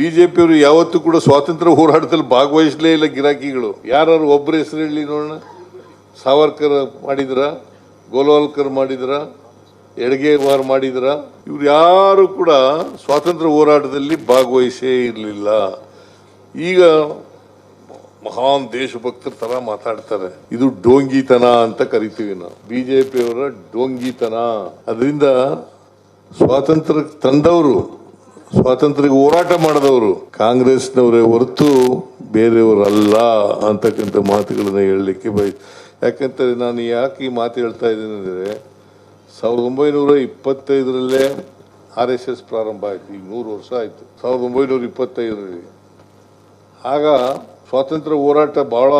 ಬಿಜೆಪಿಯವರು ಯಾವತ್ತೂ ಕೂಡ ಸ್ವಾತಂತ್ರ್ಯ ಹೋರಾಟದಲ್ಲಿ ಭಾಗವಹಿಸಲೇ ಇಲ್ಲ ಗಿರಾಕಿಗಳು. ಯಾರು ಒಬ್ಬರ ಹೆಸರು ಹೇಳಿ ನೋಡೋಣ. ಸಾವರ್ಕರ್ ಮಾಡಿದ್ರ? ಗೋಲ್ವಾಲ್ಕರ್ ಮಾಡಿದ್ರ? ಎಡಗೇವಾರ್ ಮಾಡಿದ್ರ? ಇವ್ರು ಯಾರು ಕೂಡ ಸ್ವಾತಂತ್ರ್ಯ ಹೋರಾಟದಲ್ಲಿ ಭಾಗವಹಿಸೇ ಇರಲಿಲ್ಲ. ಈಗ ಮಹಾನ್ ದೇಶಭಕ್ತರ ತರ ಮಾತಾಡ್ತಾರೆ. ಇದು ಡೋಂಗಿತನ ಅಂತ ಕರಿತೀವಿ ನಾವು. ಬಿಜೆಪಿಯವರ ಡೋಂಗಿತನ. ಅದರಿಂದ ಸ್ವಾತಂತ್ರ್ಯ ತಂದವರು ಸ್ವಾತಂತ್ರ್ಯ ಹೋರಾಟ ಮಾಡಿದವರು ಕಾಂಗ್ರೆಸ್ನವರೇ ಹೊರತು ಬೇರೆಯವರಲ್ಲ ಅಂತಕ್ಕಂಥ ಮಾತುಗಳನ್ನು ಹೇಳಲಿಕ್ಕೆ ಬಯ ಯಾಕಂತಾರೆ ನಾನು ಯಾಕೆ ಈ ಮಾತು ಹೇಳ್ತಾ ಇದ್ದೀನಿ ಅಂದರೆ ಸಾವಿರದ ಒಂಬೈನೂರ ಇಪ್ಪತ್ತೈದರಲ್ಲೇ ಆರ್ ಎಸ್ ಎಸ್ ಪ್ರಾರಂಭ ಆಯಿತು, ಈಗ ನೂರು ವರ್ಷ ಆಯಿತು, ಸಾವಿರದ ಒಂಬೈನೂರ ಇಪ್ಪತ್ತೈದರಲ್ಲಿ. ಆಗ ಸ್ವಾತಂತ್ರ್ಯ ಹೋರಾಟ ಭಾಳ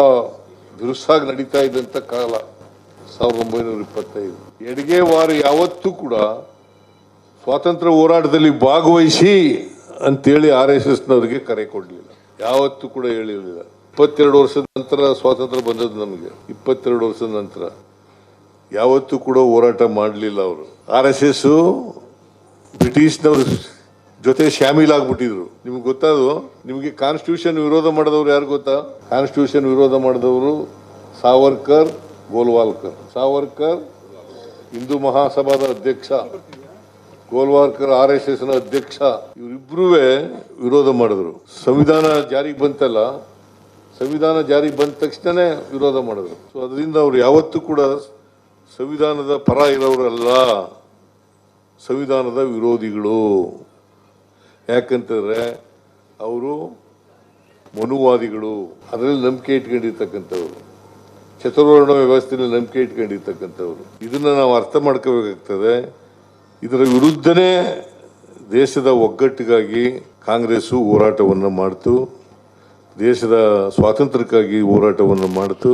ಬಿರುಸಾಗಿ ನಡೀತಾ ಇದ್ದಂಥ ಕಾಲ, ಸಾವಿರದ ಒಂಬೈನೂರ ಇಪ್ಪತ್ತೈದು. ಎಡಗೇವಾರ ಯಾವತ್ತೂ ಕೂಡ ಸ್ವಾತಂತ್ರ್ಯ ಹೋರಾಟದಲ್ಲಿ ಭಾಗವಹಿಸಿ ಅಂತೇಳಿ ಆರ್ ಎಸ್ ಎಸ್ನವರಿಗೆ ಕರೆ ಕೊಡಲಿಲ್ಲ. ಯಾವತ್ತೂ ಕೂಡ ಹೇಳಿರಲಿಲ್ಲ. ಇಪ್ಪತ್ತೆರಡು ವರ್ಷದ ನಂತರ ಸ್ವಾತಂತ್ರ್ಯ ಬಂದದ್ದು ನಮಗೆ. ಇಪ್ಪತ್ತೆರಡು ವರ್ಷದ ನಂತರ. ಯಾವತ್ತೂ ಕೂಡ ಹೋರಾಟ ಮಾಡಲಿಲ್ಲ ಅವರು. ಆರ್ ಎಸ್ ಎಸ್ ಬ್ರಿಟಿಷ್ನವ್ರ ಜೊತೆ ಶಾಮೀಲಾಗ್ಬಿಟ್ಟಿದ್ರು ನಿಮ್ಗೆ ಗೊತ್ತಾದ್ರು? ನಿಮಗೆ ಕಾನ್ಸ್ಟಿಟ್ಯೂಷನ್ ವಿರೋಧ ಮಾಡಿದವರು ಯಾರು ಗೊತ್ತಾ? ಕಾನ್ಸ್ಟಿಟ್ಯೂಷನ್ ವಿರೋಧ ಮಾಡಿದವರು ಸಾವರ್ಕರ್, ಗೋಲ್ವಾಲ್ಕರ್. ಸಾವರ್ಕರ್, ಹಿಂದೂ ಮಹಾಸಭಾದ ಅಧ್ಯಕ್ಷ. ಗೋಲ್ವಾಲ್ಕರ್ ಆರ್ ಎಸ್ ಎಸ್ ಅಧ್ಯಕ್ಷ ಇವರಿಬ್ರು ವಿರೋಧ ಮಾಡಿದ್ರು. ಸಂವಿಧಾನ ಜಾರಿಗೆ ಬಂತಲ್ಲ, ಸಂವಿಧಾನ ಜಾರಿಗೆ ಬಂದ ತಕ್ಷಣನೇ ವಿರೋಧ ಮಾಡಿದ್ರು. ಸೊ ಅದರಿಂದ ಅವ್ರು ಯಾವತ್ತೂ ಕೂಡ ಸಂವಿಧಾನದ ಪರ ಇರೋರಲ್ಲ ಸಂವಿಧಾನದ ವಿರೋಧಿಗಳು. ಯಾಕಂತಂದ್ರೆ ಅವರು ಮನುವಾದಿಗಳು. ಅದರಲ್ಲಿ ನಂಬಿಕೆ ಇಟ್ಕೊಂಡಿರ್ತಕ್ಕಂಥವ್ರು. ಚತುರ್ವರ್ಣ ವ್ಯವಸ್ಥೆಯಲ್ಲಿ ನಂಬಿಕೆ ಇಟ್ಕೊಂಡಿರ್ತಕ್ಕಂಥವ್ರು. ಇದನ್ನ ನಾವು ಅರ್ಥ ಮಾಡ್ಕೋಬೇಕಾಗ್ತದೆ. ಇದರ ವಿರುದ್ಧನೇ ದೇಶದ ಒಗ್ಗಟ್ಟಿಗಾಗಿ ಕಾಂಗ್ರೆಸ್ಸು ಹೋರಾಟವನ್ನು ಮಾಡಿತು, ದೇಶದ ಸ್ವಾತಂತ್ರ್ಯಕ್ಕಾಗಿ ಹೋರಾಟವನ್ನು ಮಾಡಿತು.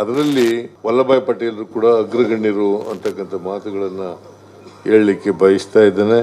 ಅದರಲ್ಲಿ ವಲ್ಲಭಾಯ್ ಪಟೇಲರು ಕೂಡ ಅಗ್ರಗಣ್ಯರು ಅಂತಕ್ಕಂಥ ಮಾತುಗಳನ್ನು ಹೇಳಲಿಕ್ಕೆ ಬಯಸ್ತಾ ಇದ್ದೇನೆ.